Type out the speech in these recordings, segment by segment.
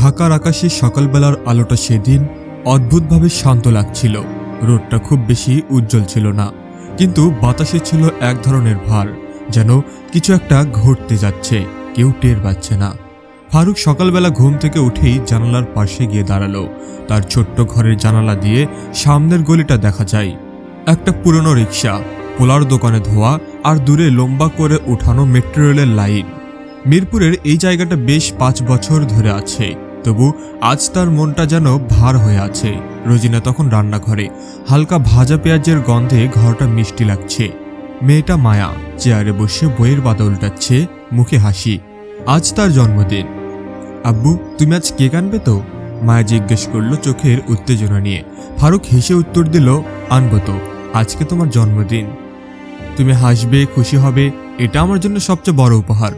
ঢাকার আকাশে সকালবেলার আলোটা সেদিন অদ্ভুতভাবে শান্ত লাগছিল। রোডটা খুব বেশি উজ্জ্বল ছিল না, কিন্তু বাতাসে ছিল এক ধরনের ভার, যেন কিছু একটা ঘটতে যাচ্ছে, কেউ টের পাচ্ছে না। ফারুক সকালবেলা ঘুম থেকে উঠেই জানালার পাশে গিয়ে দাঁড়াল। তার ছোট্ট ঘরের জানালা দিয়ে সামনের গলিটা দেখা যায়। একটা পুরনো রিক্সা পোলার দোকানে ধোয়া আর দূরে লম্বা করে উঠানো মেট্রো রেলের লাইন। মিরপুরের এই জায়গাটা বেশ পাঁচ বছর ধরে আছে। তবু আজ তার মনটা যেন ভার হয়ে আছে। রোজিনা তখন রান্নাঘরে। হালকা ভাজা পেঁয়াজের গন্ধে ঘরটা মিষ্টি লাগছে। মেয়েটা মায়া, চেয়ারে বসে বইয়ের বাদা উল্টাচ্ছে মুখে হাসি। আজ তার জন্মদিন। আব্বু, তুমি আজ কেক আনবে তো? মায়া জিজ্ঞেস করল চোখের উত্তেজনা নিয়ে। ফারুক হেসে উত্তর দিল, আনব তো। আজকে তোমার জন্মদিন। তুমি হাসবে, খুশি হবে, এটা আমার জন্য সবচেয়ে বড় উপহার।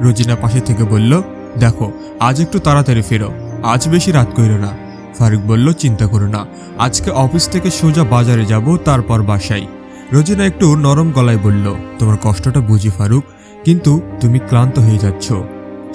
রোজিনা পাশে থেকে বলল দেখো, আজ একটু তাড়াতাড়ি ফেরো, আজ বেশি রাত কইরো না। ফারুক বলল, চিন্তা করো না, আজকে অফিস থেকে সোজা বাজারে যাব, তারপর বাসায়। রোজিনা একটু নরম গলায় বলল, তোমার কষ্টটা বুঝি, ফারুক, কিন্তু তুমি ক্লান্ত হয়ে যাচ্ছ।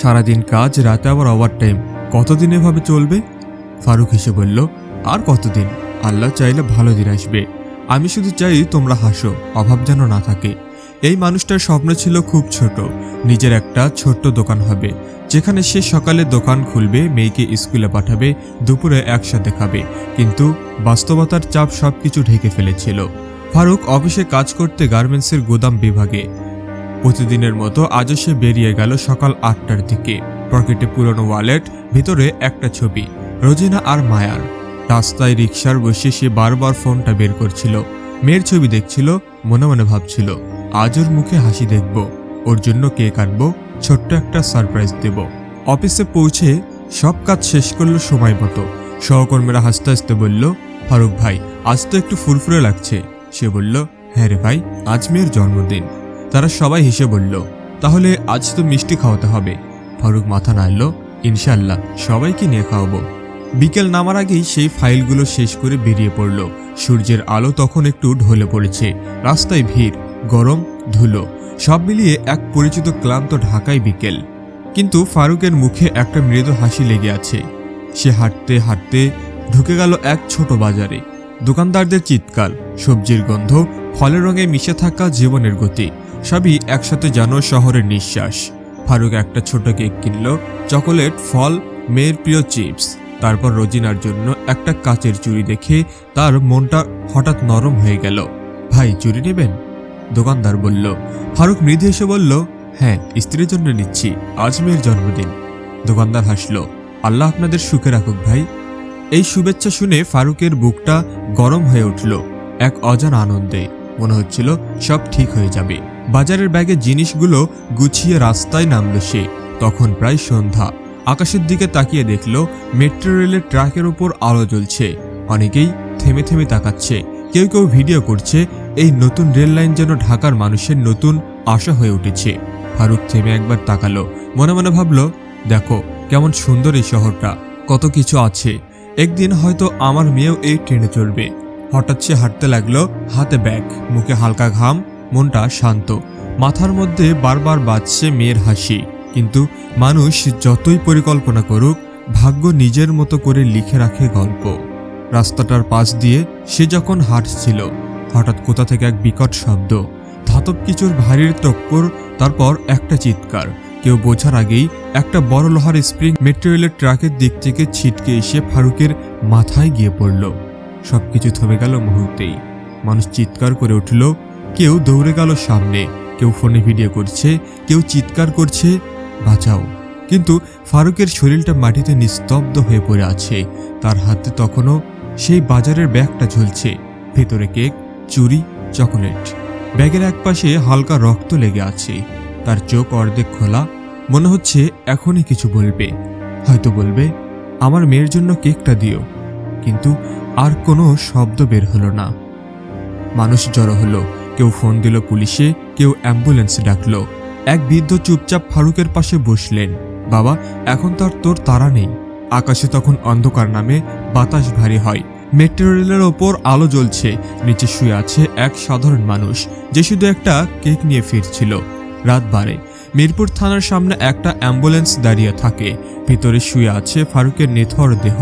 সারাদিন কাজ, রাতে আবার ওভার টাইম কতদিন এভাবে চলবে? ফারুক হেসে বলল, আর কতদিন? আল্লাহ চাইলে ভালো দিন আসবে। আমি শুধু চাই তোমরা হাসো, অভাব যেন না থাকে। এই মানুষটার স্বপ্ন ছিল খুব ছোট। নিজের একটা ছোট্ট দোকান হবে, যেখানে সে সকালে দোকান খুলবে, মেয়েকে স্কুলে পাঠাবে, দুপুরে একসাথে খাবে। কিন্তু বাস্তবতার চাপ সবকিছু ঢেকে ফেলেছিল। ফারুক অফিসে কাজ করতে গার্মেন্টসের গোদাম বিভাগে। প্রতিদিনের মতো আজও সে বেরিয়ে গেল সকাল আটটার দিকে। পকেটে পুরনো ওয়ালেট, ভিতরে একটা ছবি, রোজিনা আর মায়ার। রাস্তায় রিক্সার বসে সে বারবার ফোনটা বের করছিল। মেয়ের ছবি দেখছিল, মনে মনে ভাবছিল আজ ওর মুখে হাসি দেখব, ওর জন্য কেক আনব, ছোট্ট একটা সারপ্রাইজ দেব। অফিসে পৌঁছে সব কাজ শেষ করল সময় মতো। সহকর্মীরা হাসতে হাসতে বলল, ফারুক ভাই, আজ তো একটু ফুরফুরে লাগছে। সে বলল হ্যাঁ রে ভাই, আজ মেয়ের জন্মদিন। তারা সবাই হেসে বলল, তাহলে আজ তো মিষ্টি খাওয়াতে হবে। ফারুক মাথা নাড়ল ইনশাল্লাহ সবাইকে নিয়ে খাওয়াবো। বিকেল নামার আগেই সেই ফাইলগুলো শেষ করে বেরিয়ে পড়ল। সূর্যের আলো তখন একটু ঢলে পড়েছে। রাস্তায় ভিড়, গরম, ধুলো, সব মিলিয়ে এক পরিচিত ক্লান্ত ঢাকায় বিকেল। কিন্তু ফারুকের মুখে একটা মৃদু হাসি লেগে আছে। সে হাঁটতে হাঁটতে ঢুকে গেল এক ছোট বাজারে। দোকানদারদের চিৎকার, সবজির গন্ধ, ফলের রঙে মিশে থাকা জীবনের গতি, সবই একসাথে যেন শহরের নিঃশ্বাস। ফারুক একটা ছোট কেক কিনল, চকোলেট, ফল, মেয়ের প্রিয় চিপস। তারপর রোজিনার জন্য একটা কাচের চুড়ি দেখে তার মনটা হঠাৎ নরম হয়ে গেল। ভাই, চুড়ি নেবেন? দোকানদার বলল। ফারুক মৃদু এসে বলল হ্যাঁ স্ত্রীর জন্য নিচ্ছি। আজ মেয়ের জন্মদিন। দোকানদার হাসলো, আল্লাহ আপনাদের সুখে রাখুক ভাই। এই শুভেচ্ছা শুনে ফারুকের বুকটা গরম হয়ে উঠল, এক অজান আনন্দে। মনে হচ্ছিল সব ঠিক হয়ে যাবে। বাজারের ব্যাগে জিনিসগুলো গুছিয়ে রাস্তায় নামল সে। তখন প্রায় সন্ধ্যা। আকাশের দিকে তাকিয়ে দেখল মেট্রো রেলের ট্রাকের উপর আলো জ্বলছে। অনেকেই থেমে থেমে তাকাচ্ছে। কেউ কেউ ভিডিও করছে, এই নতুন রেল লাইন যেন ঢাকার মানুষের নতুন আশা হয়ে উঠেছে। ফারুক থেমে একবার তাকালো। মনে মনে ভাবলো, দেখো, কেমন সুন্দর এই শহরটা, কত কিছু আছে। একদিন হয়তো আমার মেয়েও এই ট্রেনে চড়বে। হঠাৎ সে হাঁটতে লাগল, হাতে ব্যাগ, মুখে হালকা ঘাম, মনটা শান্ত। মাথার মধ্যে বারবার বাজছে মেয়ের হাসি। কিন্তু মানুষ যতই পরিকল্পনা করুক, ভাগ্য নিজের মতো করে লিখে রাখে গল্প। রাস্তাটার পাশ দিয়ে সে যখন হাঁটছিল, হঠাৎ কোথা থেকে এক বিকট শব্দ, ধাতব কিছুর ভারীর টক্কর, তারপর একটা চিৎকার। কেউ বোঝার আগেই একটা বড় লোহার স্প্রিং মেটেরিয়ালের ট্রাকের দিক থেকে ছিটকে এসে ফারুকের মাথায় গিয়ে পড়ল। সবকিছু থমে গেল মুহূর্তেই। মানুষ চিৎকার করে উঠল, কেউ দৌড়ে গেল সামনে, কেউ ফোনে ভিডিও করছে, কেউ চিৎকার করছে বাঁচাও। কিন্তু ফারুকের শরীরটা মাটিতে নিস্তব্ধ হয়ে পড়ে আছে। তার হাতে তখনও সেই বাজারের ব্যাগটা ঝুলছে। ভেতরে কেক চুরি চকোলেট। ব্যাগের একপাশে হালকা রক্ত লেগে আছে। তার চোখ অর্ধেক খোলা। মনে হচ্ছে এখনই কিছু বলবে। হয়তো বলবে, আমার মেয়ের জন্য কেকটা দিও। কিন্তু আর কোনো শব্দ বের হলো না। মানুষ জড়ো হলো। কেউ ফোন দিল পুলিশে, কেউ অ্যাম্বুলেন্স ডাকলো। এক বৃদ্ধ চুপচাপ ফারুকের পাশে বসলেন। বাবা, এখন তার তোর তারা নেই। আকাশে তখন অন্ধকার নামে বাতাস ভারী হয়। মেট্রো রেলের ওপর আলো জ্বলছে। নিচে শুয়ে আছে এক সাধারণ মানুষ, যে শুধু একটা কেক নিয়ে ফিরছিল। রাত বাড়ে। মিরপুর থানার সামনে একটা অ্যাম্বুলেন্স দাঁড়িয়ে থাকে। ভিতরে শুয়ে আছে ফারুকের নিথর দেহ।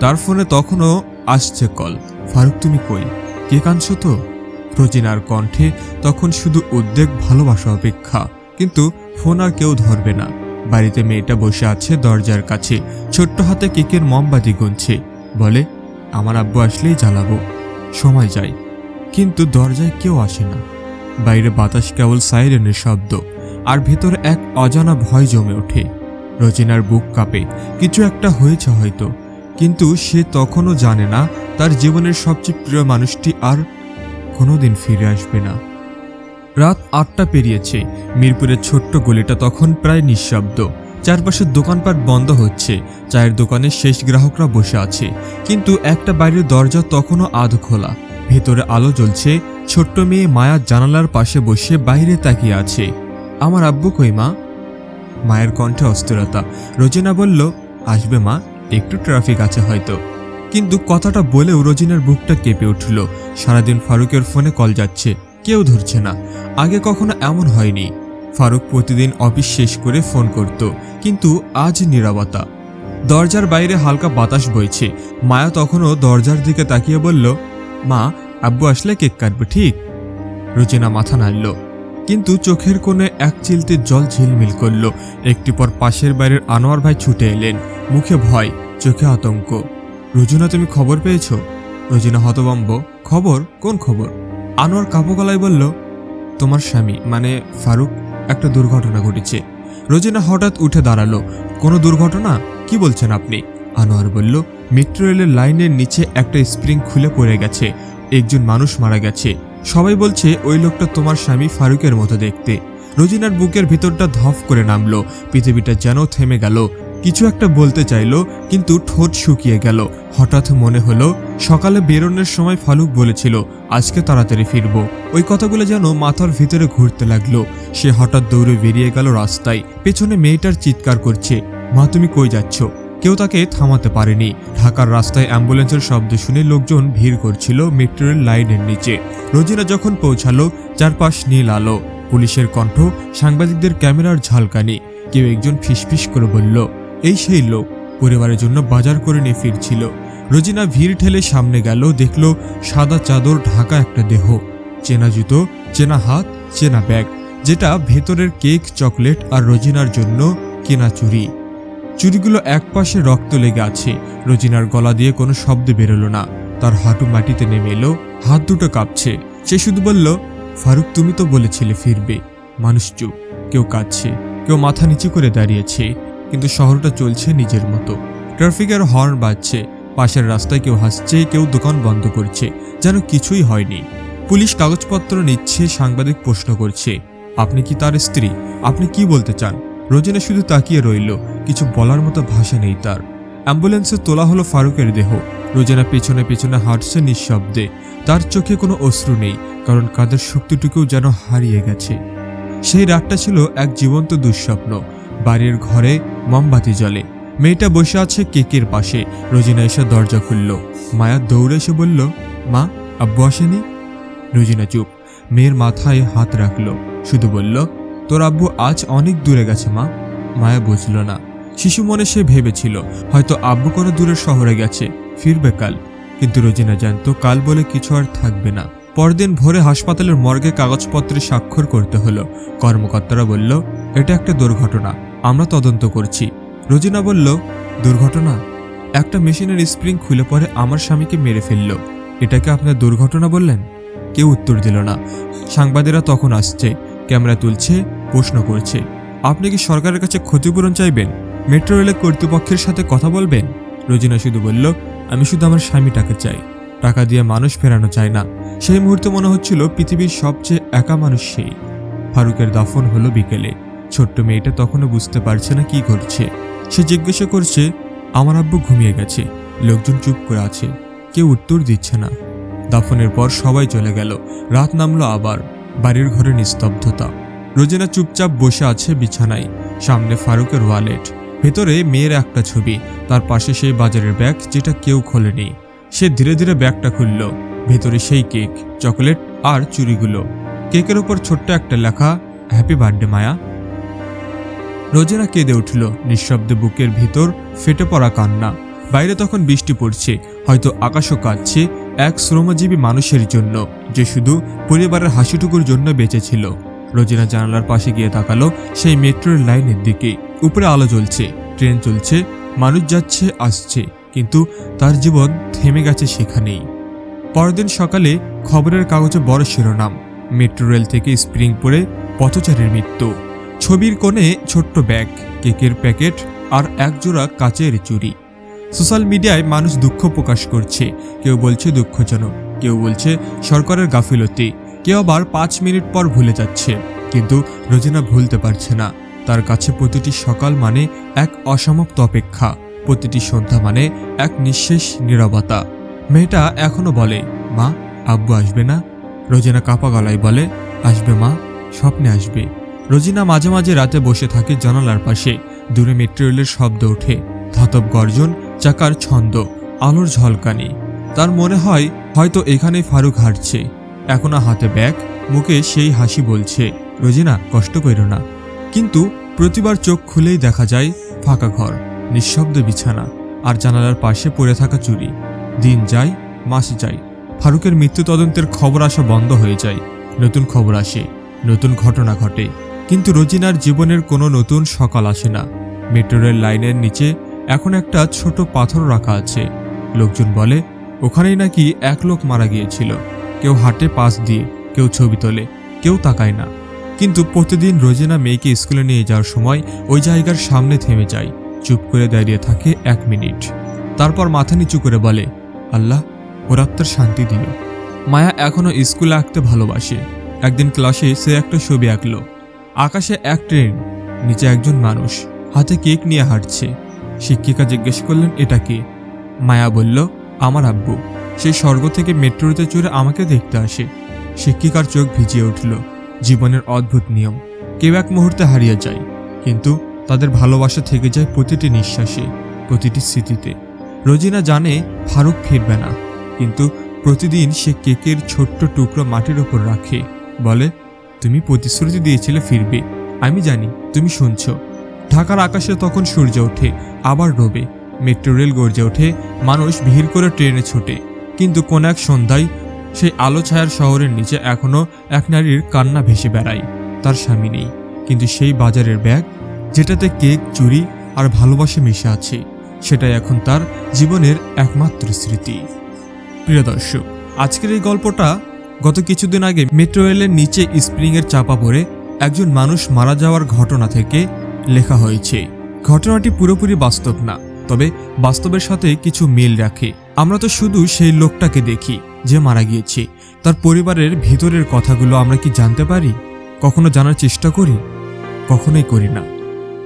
তার ফোনে তখনও আসছে কল। ফারুক, তুমি কই? কে কাঁদছো তো? রোজিনার কণ্ঠে তখন শুধু উদ্বেগ, ভালোবাসা, অপেক্ষা। কিন্তু ফোন আর কেউ ধরবে না। বাড়িতে মেয়েটা বসে আছে দরজার কাছে। ছোট্ট হাতে কেকের মমবাতি গুনছে। বলে, আমার আব্বু আসলেই জ্বালাবো। সময় যায়। কিন্তু দরজায় কেউ আসে না। বাইরে বাতাস কেবল সাইরেনের শব্দ, আর ভেতরে এক অজানা ভয় জমে ওঠে। রচিনার বুক কাঁপে। কিছু একটা হয়েছে হয়তো। কিন্তু সে তখনও জানে না, তার জীবনের সবচেয়ে প্রিয় মানুষটি আর কোনোদিন ফিরে আসবে না। রাত আটটা পেরিয়েছে। মিরপুরের ছোট্ট গলিটা তখন প্রায় নিঃশব্দ। চারপাশের দোকানপাট বন্ধ হচ্ছে। চায়ের দোকানে শেষ গ্রাহকরা বসে আছে। কিন্তু একটা বাইরের দরজা তখনও আধ খোলা। ভেতরে আলো জ্বলছে। ছোট্ট মেয়ে মায়া জানালার পাশে বসে বাইরে তাকিয়ে আছে। আমার আব্বু কই মা? মায়ের কণ্ঠে অস্থিরতা। রোজিনা বলল, আসবে মা, একটু ট্রাফিক আছে হয়তো। কিন্তু কথাটা বলেও রোজিনার বুকটা কেঁপে উঠল। সারাদিন ফারুকের ফোনে কল যাচ্ছে। কেউ ধরছে না। আগে কখনো এমন হয়নি। ফারুক প্রতিদিন অফিস শেষ করে ফোন করত, কিন্তু আজ নীরবতা দরজার বাইরে হালকা বাতাস বইছে। মায়া তখনও দরজার দিকে তাকিয়ে বলল, মা, আব্বু আসলে কেক কাটবে, ঠিক? রোজিনা মাথা নাড়ল, কিন্তু চোখের কোণে এক চিলতে জল ঝিলমিল করল। একটি পর পাশের বাইরের আনোয়ার ভাই ছুটে এলেন। মুখে ভয়, চোখে আতঙ্ক। রুজুনা তুমি খবর পেয়েছ? রোজিনা হতবম্ব খবর? কোন খবর? আনোয়ার কাপো গলায় বলল, তোমার স্বামী মানে ফারুক, একটা দুর্ঘটনা ঘটেছে। রোজিনা হঠাৎ উঠে দাঁড়াল। কোনো দুর্ঘটনা? কি বলছেন আপনি? আনোয়ার বলল, মেট্রো রেলের লাইনের নিচে একটা স্প্রিং খুলে পড়ে গেছে। একজন মানুষ মারা গেছে। সবাই বলছে, ওই লোকটা তোমার স্বামী ফারুকের মতো দেখতে। রোজিনার বুকের ভিতরটা ধফ করে নামলো। পৃথিবীটা যেন থেমে গেল। কিছু একটা বলতে চাইলো, কিন্তু ঠোঁট শুকিয়ে গেল। হঠাৎ মনে হলো, সকালে বেরোনোর সময় ফালুক বলেছিল, আজকে তাড়াতাড়ি ফিরবো। ওই কথাগুলো যেন মাথার ভিতরে ঘুরতে লাগল। সে হঠাৎ দৌড়ে বেরিয়ে গেল রাস্তায়। পেছনে মেয়েটার চিৎকার করছে, মা, তুমি কই যাচ্ছ? কেউ তাকে থামাতে পারেনি। ঢাকার রাস্তায় অ্যাম্বুলেন্সের শব্দ শুনে লোকজন ভিড় করছিল মেট্রো রেল লাইনের নিচে। রোজিনা যখন পৌঁছালো, চারপাশ নীল আলো। পুলিশের কণ্ঠ, সাংবাদিকদের ক্যামেরার ঝালকানি। কেউ একজন ফিসফিস করে বলল এই সেই লোক পরিবারের জন্য বাজার করে নিয়ে ফিরছিল। রোজিনা ভিড় ঠেলে সামনে গেল, দেখল সাদা চাদর, ঢাকা একটা দেহ। চেনা জুতো, চেনা হাত, চেনা ব্যাগ, যেটা ভেতরের কেক, চকলেট আর রোজিনার জন্য কেনা চুরি। চুরিগুলো একপাশে রক্ত লেগে আছে। রোজিনার গলা দিয়ে কোনো শব্দ বেরোলো না। তার হাঁটু মাটিতে নেমে এলো, হাত দুটো কাঁপছে। সে শুধু বলল, ফারুক, তুমি তো বলেছিলে ফিরবে। মানুষ চুপ, কেউ কাঁদছে, কেউ মাথা নিচু করে দাঁড়িয়েছে। কিন্তু শহরটা চলছে নিজের মতো। ট্রাফিকের হর্ন বাজছে। পাশের রাস্তায় কেউ হাসছে, কেউ দোকান বন্ধ করছে, যেন কিছুই হয়নি। পুলিশ কাগজপত্র নিচ্ছে, সাংবাদিক প্রশ্ন করছে, আপনি কি তার স্ত্রী? আপনি কি বলতে চান? রোজিনা শুধু তাকিয়ে রইল, কিছু বলার মতো ভাষা নেই তার। অ্যাম্বুলেন্সে তোলা হলো ফারুকের দেহ। রোজিনা পেছনে পেছনে হাঁটছে নিঃশব্দে। তার চোখে কোনো অশ্রু নেই, কারণ কাদের শক্তিটুকুও যেন হারিয়ে গেছে। সেই রাতটা ছিল এক জীবন্ত দুঃস্বপ্ন। বাড়ির ঘরে মোমবাতি জ্বলে। মেয়েটা বসে আছে কেকের পাশে। রোজিনা এসে দরজা খুলল। মায়া দৌড়ে এসে বলল, মা, আব্বু আসেনি? রোজিনা চুপ। মেয়ের মাথায় হাত রাখল। শুধু বলল, তোর আব্বু আজ অনেক দূরে গেছে, মা। মায়া বুঝল না। শিশু মনে সে ভেবেছিল, হয়তো আব্বু কোনো দূরের শহরে গেছে, ফিরবে কাল। কিন্তু রোজিনা জানতো, কাল বলে কিছু আর থাকবে না। পরদিন ভোরে হাসপাতালের মর্গে কাগজপত্রে স্বাক্ষর করতে হলো। কর্মকর্তারা বলল, এটা একটা দুর্ঘটনা। আমরা তদন্ত করছি। রোজিনা বলল, দুর্ঘটনা? একটা মেশিনের স্প্রিং খুলে পরে আমার স্বামীকে মেরে ফেলল। এটাকে আপনার দুর্ঘটনা বললেন? কেউ উত্তর দিল না। সাংবাদিকরা তখন আসছে, ক্যামেরা তুলছে, প্রশ্ন করছে, আপনি কি সরকারের কাছে ক্ষতিপূরণ চাইবেন? মেট্রো রেলের কর্তৃপক্ষের সাথে কথা বলবেন? রোজিনা শুধু বলল, আমি শুধু আমার স্বামীটাকে চাই। টাকা দিয়ে মানুষ ফেরানো চায় না। সেই মুহূর্তে মনে হচ্ছিল পৃথিবীর সবচেয়ে একা মানুষ সেই। ফারুকের দাফন হলো বিকেলে। ছোট্ট মেয়েটা তখনও বুঝতে পারছে না কি ঘটছে। সে জিজ্ঞাসা করছে, আমার আব্বু ঘুমিয়ে গেছে। লোকজন চুপ করে আছে। কেউ উত্তর দিচ্ছে না। দাফনের পর সবাই চলে গেল। রাত নামলো আবার। বাড়ির ঘরে নিস্তব্ধতা। রোজিনা চুপচাপ বসে আছে বিছানায়, সামনে ফারুকের ওয়ালেট। ভেতরে মেয়ের একটা ছবি। তার পাশে সেই বাজারের ব্যাগ যেটা কেউ খোলেনি। সে ধীরে ধীরে ব্যাগটা খুলল। ভেতরে সেই কেক, চকলেট আর চুরিগুলো কেকের ওপর ছোট্ট একটা লেখা, হ্যাপি বার্থডে, মায়া। রোজেনা কেঁদে উঠল। নিঃশব্দে বুকের ভিতর ফেটে পড়া কান্না। বাইরে তখন বৃষ্টি পড়ছে। হয়তো আকাশও কাঁদছে এক শ্রমজীবী মানুষের জন্য, যে শুধু পরিবারের হাসিটুকুর জন্য বেঁচে ছিল। রোজিনা জানালার পাশে গিয়ে তাকালো সেই মেট্রোর লাইনের দিকে। উপরে আলো জ্বলছে, ট্রেন চলছে, মানুষ যাচ্ছে, আসছে, কিন্তু তার জীবন থেমে গেছে সেখানেই। পরদিন সকালে খবরের কাগজে বড় শিরোনাম, মেট্রো রেল থেকে স্প্রিং পড়ে পথচারীর মৃত্যু। ছবির কোণে ছোট্ট ব্যাগ, কেকের প্যাকেট আর একজোড়া কাচের চুরি সোশ্যাল মিডিয়ায় মানুষ দুঃখ প্রকাশ করছে। কেউ বলছে দুঃখজনক, কেউ বলছে সরকারের গাফিলতি। কেউ আবার পাঁচ মিনিট পর ভুলে যাচ্ছে। কিন্তু রোজিনা ভুলতে পারছে না। তার কাছে প্রতিটি সকাল মানে এক অসমাপ্ত অপেক্ষা। প্রতিটি সন্ধ্যা মানে এক নিঃশেষ নীরবতা। মেয়েটা এখনও বলে, মা, আব্বু আসবে না? রোজিনা কাপা গলায় বলে, আসবে মা, স্বপ্নে আসবে। রোজিনা মাঝে মাঝে রাতে বসে থাকে জানালার পাশে। দূরে মেট্রো রেলের শব্দ ওঠে। ধাতব গর্জন, চাকার ছন্দ, আলোর ঝলকানি। তার মনে হয়, হয়তো এখানে ফারুক হাঁটছে। এখনও হাতে ব্যাগ, মুখে সেই হাসি বলছে, রোজিনা, কষ্ট করো না। কিন্তু প্রতিবার চোখ খুলেই দেখা যায়, ফাঁকা ঘর, নিঃশব্দ বিছানা আর জানালার পাশে পড়ে থাকা চুরি। দিন যায়, মাস যায়। ফারুকের মৃত্যু তদন্তের খবর আসা বন্ধ হয়ে যায়। নতুন খবর আসে, নতুন ঘটনা ঘটে। কিন্তু রোজিনার জীবনের কোনো নতুন সকাল আসে না। মেট্রো রেল লাইনের নিচে এখন একটা ছোট পাথর রাখা আছে। লোকজন বলে, ওখানেই নাকি এক লোক মারা গিয়েছিল। কেউ হাটে পাশ দিয়ে, কেউ ছবি তোলে, কেউ তাকায় না। কিন্তু প্রতিদিন রোজিনা মেয়েকে স্কুলে নিয়ে যাওয়ার সময় ওই জায়গার সামনে থেমে যায়, চুপ করে দাঁড়িয়ে থাকে এক মিনিট। তারপর মাথা নিচু করে বলে, আল্লাহ, ওর আত্মার শান্তি দিও মায়া এখনও স্কুলে আঁকতে ভালোবাসে। একদিন ক্লাসে সে একটা ছবি আঁকলো। আকাশে এক ট্রেন, নিচে একজন মানুষ, হাতে কেক নিয়ে হাঁটছে। শিক্ষিকা জিজ্ঞেস করলেন, এটা কে? মায়া বলল, আমার আব্বু। সে স্বর্গ থেকে মেট্রোতে চড়ে আমাকে দেখতে আসে। শিক্ষিকার চোখ ভিজিয়ে উঠল। জীবনের অদ্ভুত নিয়ম। কেউ এক মুহূর্তে হারিয়ে যায়, কিন্তু তাদের ভালোবাসা থেকে যায় প্রতিটি নিঃশ্বাসে, প্রতিটি স্মৃতিতে। রোজিনা জানে ফারুক ফিরবে না, কিন্তু প্রতিদিন সে কেকের ছোট্ট টুকরো মাটির ওপর রাখে। বলে তুমি প্রতিশ্রুতি দিয়েছিলে ফিরবে। আমি জানি, তুমি শুনছ। ঢাকার আকাশে তখন সূর্য ওঠে, আবার ডোবে। মেট্রো রেল গর্জে ওঠে, মানুষ ভিড় করে ট্রেনে ছোটে। কিন্তু কোন এক সন্ধ্যায় সেই আলো ছায়ার শহরের নিচে এখনও এক নারীর কান্না ভেসে বেড়ায়। তার স্বামী নেই। কিন্তু সেই বাজারের ব্যাগ, যেটাতে কেক চুরি আর ভালোবাসা মিশে আছে, সেটাই এখন তার জীবনের একমাত্র স্মৃতি। প্রিয় দর্শক, আজকের এই গল্পটা গত কিছুদিন আগে মেট্রো রেলের নিচে স্প্রিংয়ের চাপা পড়ে একজন মানুষ মারা যাওয়ার ঘটনা থেকে লেখা হয়েছে, ঘটনাটি পুরোপুরি বাস্তব না, তবে বাস্তবের সাথে কিছু মিল রাখে। আমরা তো শুধু সেই লোকটাকে দেখি যে মারা গিয়েছে। তার পরিবারের ভিতরের কথাগুলো আমরা কি জানতে পারি? কখনো জানার চেষ্টা করি? কখনোই করি না।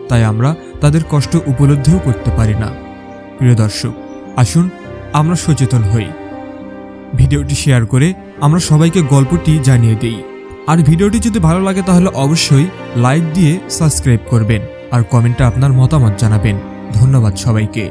তাই আমরা তাদের কষ্ট উপলব্ধিও করতে পারি না। প্রিয় দর্শক, আসুন আমরা সচেতন হই। ভিডিওটি শেয়ার করে আমরা সবাইকে গল্পটি জানিয়ে দিই। আর ভিডিওটি যদি ভালো লাগে তাহলে অবশ্যই লাইক দিয়ে সাবস্ক্রাইব করবেন আর কমেন্টে আপনার মতামত জানাবেন। ধন্যবাদ সবাইকে।